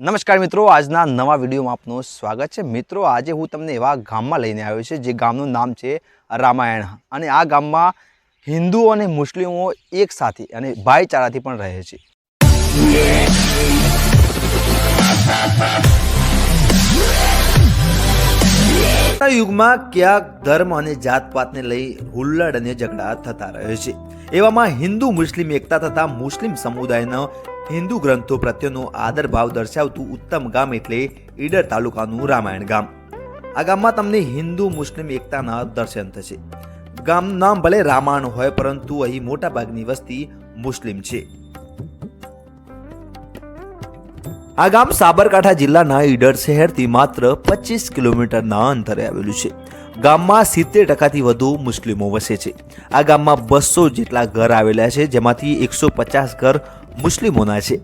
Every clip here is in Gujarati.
નમસ્કાર મિત્રો, આજના નવા વિડીયોમાં આપનું સ્વાગત છે. મિત્રો, આજે હું તમને એવા ગામમાં લઈને આવ્યો છે જે ગામનું નામ છે રામાયણ અને આ ગામમાં હિન્દુઓ અને મુસ્લિમો એક સાથે અને ભાઈચારાથી પણ રહે છે. યુગમાં ક્યાંક ધર્મ અને જાતપાતને લઈ હુલ્લડ અને ઝઘડા થતા રહે છે. એવામાં હિન્દુ, મુસ્લિમ, એકતા તથા મુસ્લિમ સમુદાયનો હિન્દુ ગ્રંથો પ્રત્યેનો આદર ભાવ દર્શાવતું ઉત્તમ ગામ એટલે ઈડર તાલુકાનું રામાયણ ગામ. આ ગામમાં તમને હિન્દુ, મુસ્લિમ એકતાના દર્શન થશે. ગામ નામ ભલે રામાયણ હોય, પરંતુ અહીં મોટાભાગની વસ્તી મુસ્લિમ છે. આ ગામ સાબરકાંઠા જિલ્લાના ઈડર શહેરથી માત્ર પચીસ કિલોમીટરના અંતરે આવેલું છે. ગામમાં સિત્તેર ટકાથી વધુ મુસ્લિમો વસે છે. આ ગામમાં બસો જેટલા ઘર આવેલા છે, જેમાંથી એકસો પચાસ ઘર મુસ્લિમોના છે.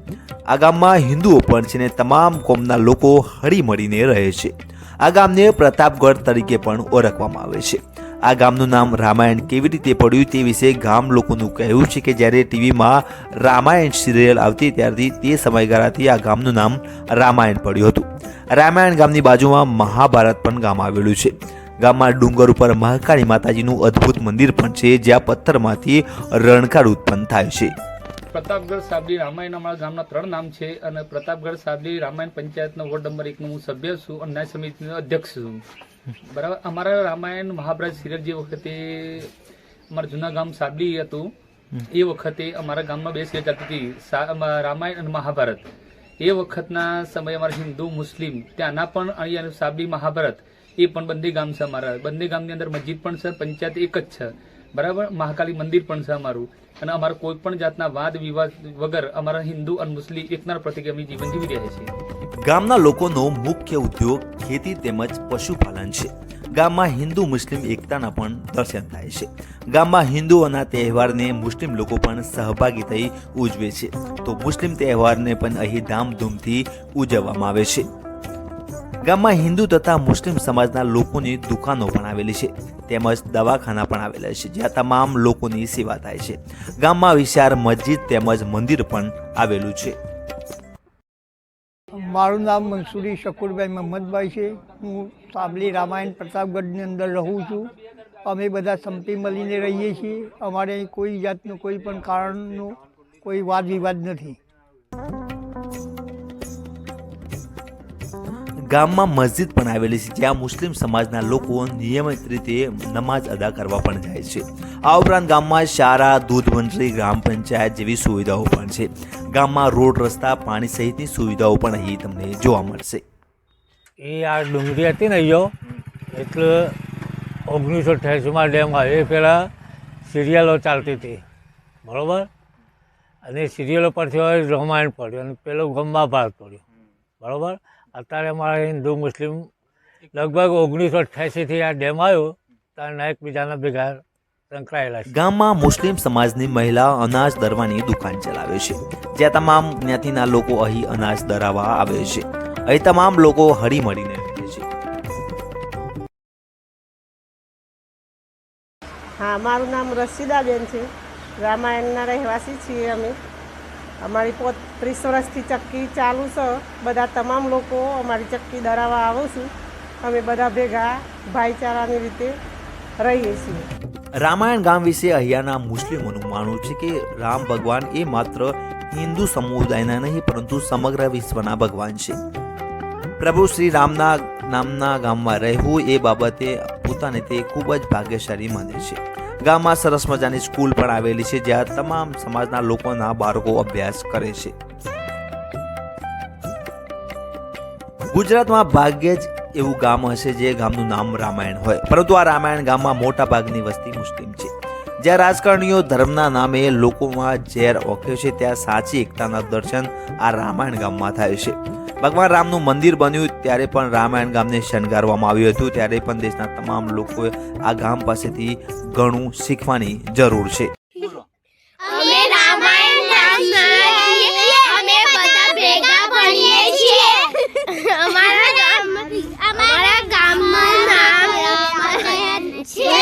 આ ગામમાં હિન્દુઓ પણ છે ને તમામ કોમના લોકો હળીમળીને રહે છે. આ ગામને પ્રતાપગઢ તરીકે પણ ઓળખવામાં આવે છે. આ ગામનું નામ રામાયણ કેવી રીતે પડ્યું તે વિશે ગામ લોકોનું કહેવું છે કે જ્યારે ટીવીમાં રામાયણ સિરિયલ આવતી ત્યારથી તે સમયગાળાથી આ ગામનું નામ રામાયણ પડ્યું હતું. રામાયણ ગામની બાજુમાં મહાભારત પણ ગામ આવેલું છે. ગામમાં ડુંગર ઉપર મહાકાળી માતાજીનું અદ્ભુત મંદિર પણ છે જ્યાં પથ્થરમાંથી રણકાર ઉત્પન્ન થાય છે. પ્રતાપગઢ સાબલી રામાયણ અમારા ગામના ત્રણ નામ છે અને પ્રતાપગઢ સાબલી રામાયણ પંચાયતનો વોર્ડ નંબર એકનો હું સભ્ય છું અને ન્યાય સમિતિનો અધ્યક્ષ છું. બરાબર? અમારા રામાયણ મહાભારત સિરિયલ વખતે અમારા જૂના ગામ સાબલી હતું, એ વખતે અમારા ગામમાં બે સિરિયલ ચાલતી હતી રામાયણ અને મહાભારત. એ વખતના સમયે અમારા હિન્દુ, મુસ્લિમ, ત્યાંના પણ અહીંયા સાબલી મહાભારત, એ પણ બંને ગામ છે અમારા. બંને ગામની અંદર મસ્જિદ પણ છે, પંચાયત એક જ છે. બરાબર? મહાકાલી મંદિર પણ છે અમારું. અને અમારા કોઈ પણ જાતના વાદ, વિવાદ વગર અમારા હિન્દુ અને મુસ્લિમ એકના પ્રતિકે અમે જીવન જીવી રહ્યા છીએ. ગામના લોકોનો મુખ્ય ઉદ્યોગ ખેતી તેમજ પશુપાલન છે. ગામમાં હિન્દુ, મુસ્લિમ એકતાના પણ દર્શન થાય છે. ગામમાં હિન્દુઓના તહેવારને મુસ્લિમ લોકો પણ સહભાગી થઈ ઉજવે છે. તો મુસ્લિમ તહેવારને પણ અહીં ધામધૂમથી ઉજવવામાં આવે છે. ગામમાં હિન્દુ તથા મુસ્લિમ સમાજના લોકોની દુકાનો પણ આવેલી છે, તેમજ દવાખાના પણ આવેલા છે, જ્યાં તમામ લોકોની સેવા થાય છે. ગામમાં વિશાળ મસ્જિદ તેમજ મંદિર પણ આવેલું છે. મારું નામ મંસૂરી શકુરભાઈ મહમ્મદભાઈ છે. હું સાબલી રામાયણ પ્રતાપગઢની અંદર રહું છું. અમે બધા સંપી મળીને રહીએ છીએ. અમારે કોઈ જાતનું કોઈ પણ કારણનો કોઈ વાદ વિવાદ નથી. ગામમાં મસ્જિદ પણ આવેલી છે, જ્યાં મુસ્લિમ સમાજના લોકો નિયમિત રીતે નમાઝ અદા કરવા પણ જાય છે. આ ઉપરાંત ગામમાં શાળા દૂધ મંડળી, ગ્રામ પંચાયત જેવી સુવિધાઓ પણ છે. ગામમાં રોડ રસ્તા, પાણી સહિતની સુવિધાઓ પણ અહીં તમને જોવા મળશે. એ આ ડુંગળી હતી ને અહીંયો, એટલે ઓગણીસો અઠ્યાસીમાં ડેમ એ પહેલાં સિરિયલો ચાલતી હતી. બરાબર? અને સિરિયલો પરથી હવે રામાયણ પડ્યું અને પેલો ગમ્મા ભારત પડ્યું. બરાબર? અત્યારે અમારા હિન્દુ મુસ્લિમ લગભગ ઓગણીસો અઠ્યાસીથી આ ડેમ આવ્યો ત્યારે એકબીજાના ભેગા સંકળાયેલા છે. ગામમાં મુસ્લિમ સમાજની મહિલા અનાજ દરવાની દુકાન ચલાવે છે જ્યાં તમામ જ્ઞાતિના લોકો અહીં અનાજ દરાવવા આવે છે. અહીં તમામ લોકો હળીમળીને રહે છે. હા મારું નામ રસીદાબેન છે. રામાયણના રહેવાસી છીએ અમે. અમારી પોત ત્રીસ વર્ષથી ચક્કી ચાલુ છે. બધા તમામ લોકો અમારી ચક્કી દરાવવા આવો છું. અમે બધા ભેગા ભાઈચારાની રીતે રહીએ છીએ. રામાયણ ગામ વિશે અહીંયાના મુસ્લિમોનું માનવું છે કે રામ ભગવાન એ માત્ર હિન્દુ સમુદાયના નહીં, પરંતુ સમગ્ર વિશ્વના ભગવાન છે. પ્રભુ શ્રી રામના નામના ગામમાં રહેવું એ બાબતે પોતાને તે ખૂબ જ ભાગ્યશાળી માને છે. ગામમાં સરસ મજાની સ્કૂલ પણ આવેલી છે, જ્યાં તમામ સમાજના લોકોના બાળકો અભ્યાસ કરે છે. ગુજરાતમાં ભાગ્યે જ એવું ગામ હશે જે ગામનું નામ રામાયણ હોય. પરંતુ આ રામાયણ ગામમાં મોટા ભાગની વસ્તી મુસ્લિમ છે. જ્યાં રાજકારણીઓ ધર્મના નામે લોકોમાં ઝેર ઓખ્યો છે, ત્યાં સાચી એકતાના દર્શન આ રામાયણ ગામમાં થાય છે. ભગવાન રામનું મંદિર બન્યું ત્યારે પણ રામાયણ ગામને શણગારવામાં આવ્યું હતું. ત્યારે પણ દેશના તમામ લોકોએ આ ગામ પાસેથી ઘણું શીખવાની જરૂર છે. અમે રામાયણ અમે બધા ભેગા ભણીએ છીએ. અમારા ગામ અમારા ગામમાં નામ છે.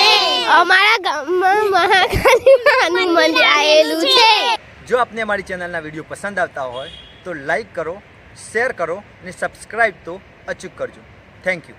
અમારા ગામમાં મહાકાળી માનું મંદિર આવેલું છે. જો આપને અમારી ચેનલના વીડિયો પસંદ આવતા હોય તો લાઈક કરો શેર કરો અને સબસ્ક્રાઈબ તો અચૂક કરજો. Thank you